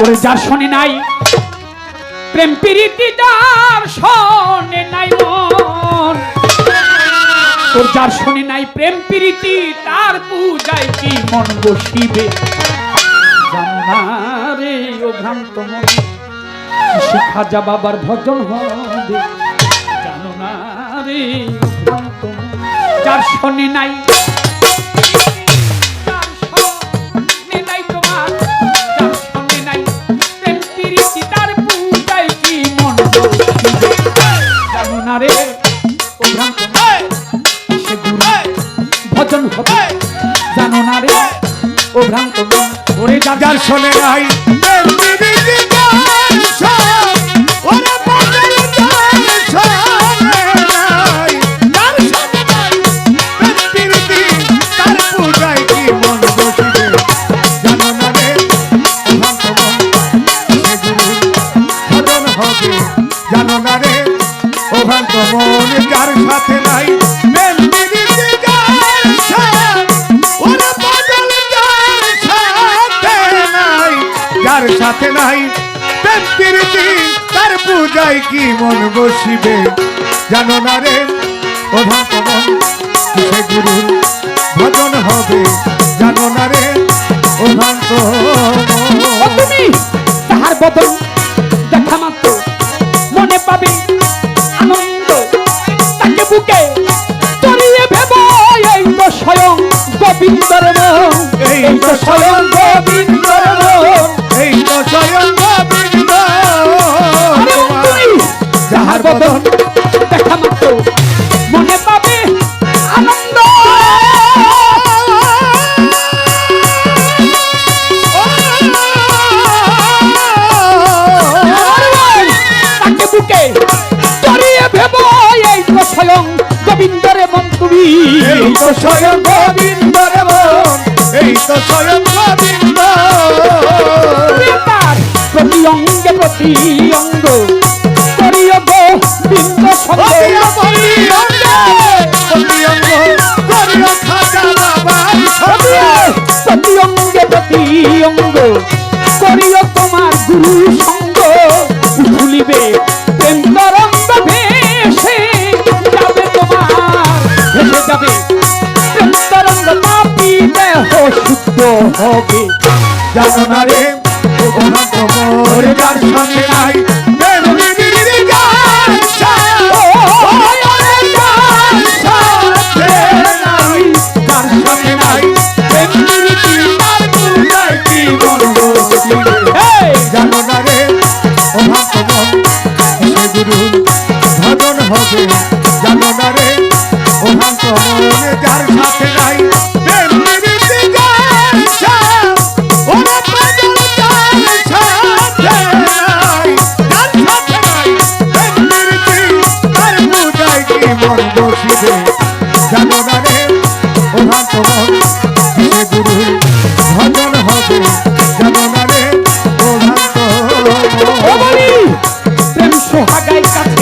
ওরে যার শোনে নাই, প্রেম প্রীতি যার শোনে নাই মন তোর যার শোনে নাই, প্রেম প্রীতি তার পূজায় কি মন বসিবে? জানারে ও ভ্রান্ত মন শিক্ষা যা বাবার ভজন হবে। জানো না রে ও ভ্রান্ত যার শোনে নাই রে ও ভ্রান্ত সে গুরু ভজন হবে। জানো না রে ও ভ্রান্ত ওরে যার শোনে নাই সাথে নাই। প্রেম প্রীতি তার পূজায় কি মন বসিবে? জানো না রে ও ভক্ত কিসে গুরুর ভজন হবে? জানো না রে ও ভক্ত তুমি তাহার বদন দেখা মাত্র। মনে পাবে আনন্দ তাকে বুকে জড়িয়ে ভেব। এই তো স্বয়ং গোবিন্দর এই তো স্বয়ং জড়িয়ে ভেব এই তো স্বয়ং গোবিন্দরে মন তুমি এই তো স্বয়ং গোবিন্দর মন, এই তো স্বয়ং গোবিন্দ প্রতি অঙ্গে প্রতি অঙ্গ করিও গো বিন্দ সঙ্গে বলিও, বলিও, বলিও, বলিও খাজা বাবার সঙ্গে। প্রতি অঙ্গে প্রতি অঙ্গ হবে জানো না রে ও মোর যার সঙ্গে নাই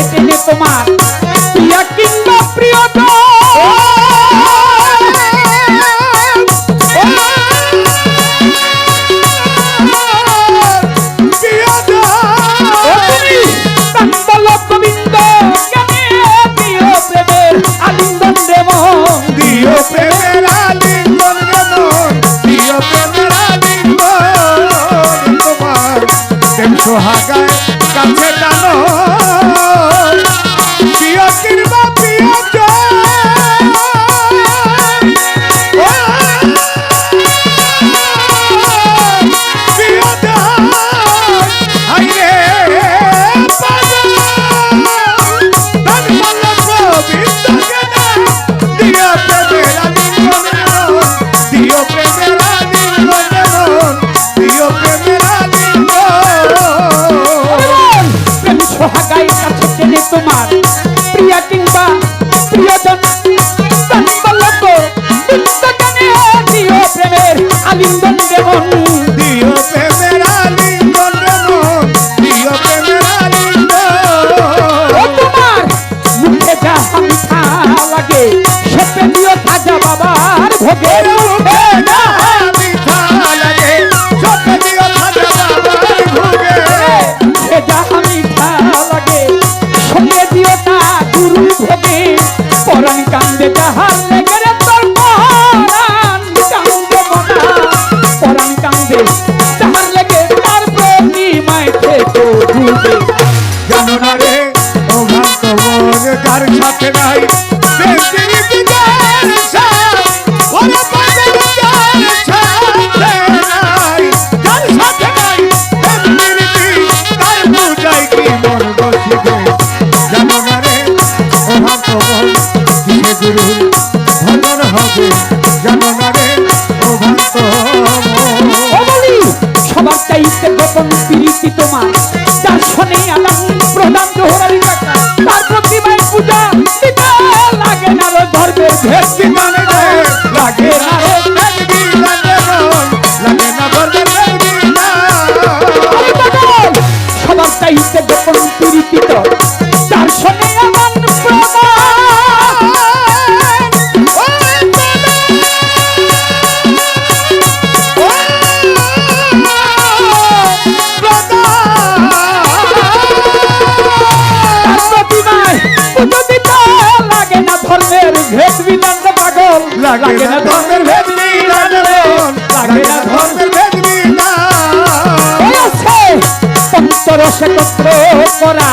টেনে তোমার প্রিয়া কিংবা প্রিয়তম সবার চাইতে গোপন প্রীতি তোমার। দর্শনে আদান প্রদান জোহরারি কাকা তার প্রতিমায় পূজা দিতে লাগে না ধর্মের ভেদ লাগে না লাগে না ধর্মের ভেদ লাগে লাগে না ধর্মের ভেদ না। হয়েছে পঞ্চরসে কত্র করা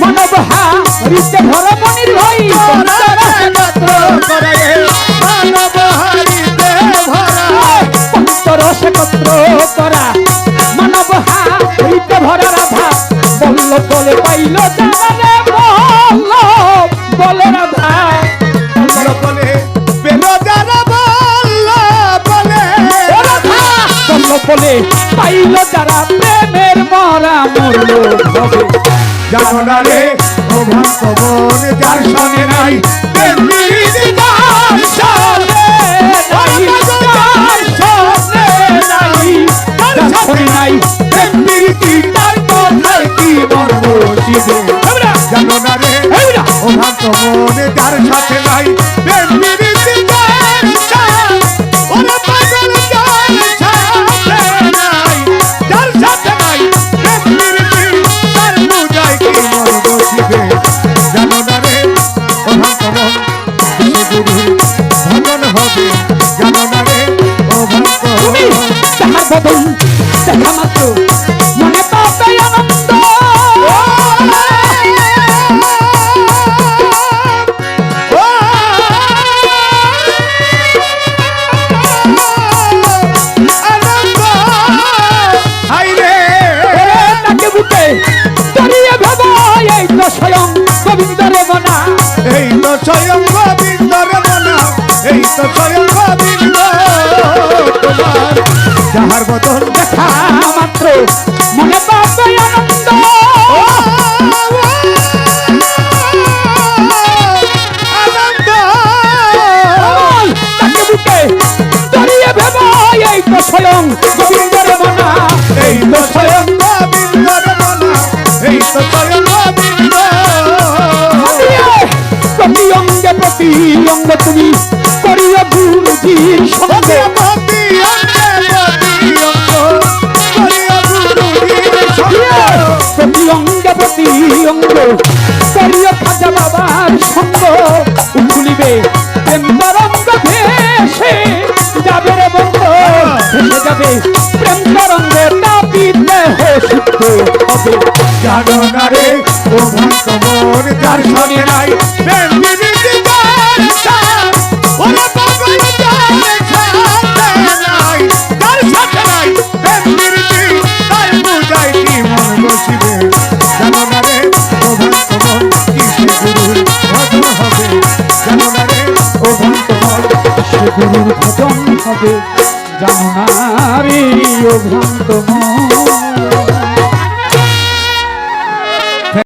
মানব হারিতে ভরা মনির ভাই পঞ্চরসে কত্র পঞ্চরসে কত্র করা মানব হারিতে ভরা রাধা। বলল বলে পাইল জানা পাইল প্রেমের মরা মরল হবে জানো না রে ও যার সঙ্গে নাই তেমনি দেখা মাত্র মনে পাবে আনন্দ স্বয়ং গোবিন্দ তোমার। যাহার বদন গোবিন্দরে বনা এই তো স্বয়ং গোবিন্দ রে মনা, এই তো স্বয়ং গোবিন্দ প্রতি অঙ্গে প্রতি অঙ্গ তুমি করিও গুরুজির সঙ্গে ভক্তি অঙ্গে ভক্তি অঙ্গ করিয়া গুরুজির সঙ্গ। প্রতি অঙ্গে প্রতি অঙ্গ করিও খাজা বাবার সঙ্গ। উঠুলিবে যাবে। প্রেম তরঙ্গে তাপিতে শুদ্ধ হবে। জানো না রে ও ভক্ত মন যার সনে নাই। প্রেম বিবিধি যার সাথ ওরে পাগল যার সাথে নাই। যার সাথে নাই প্রেম বিবিধি তাই বুঝাই কি মন বসিবে। জানো না রে ও ভক্ত মন কিসে গুরুর ভজন হবে? জানো না রে ও ভক্ত মন সে গুরুর ভজন হবে? জানো না রে ও ভ্রান্ত মন।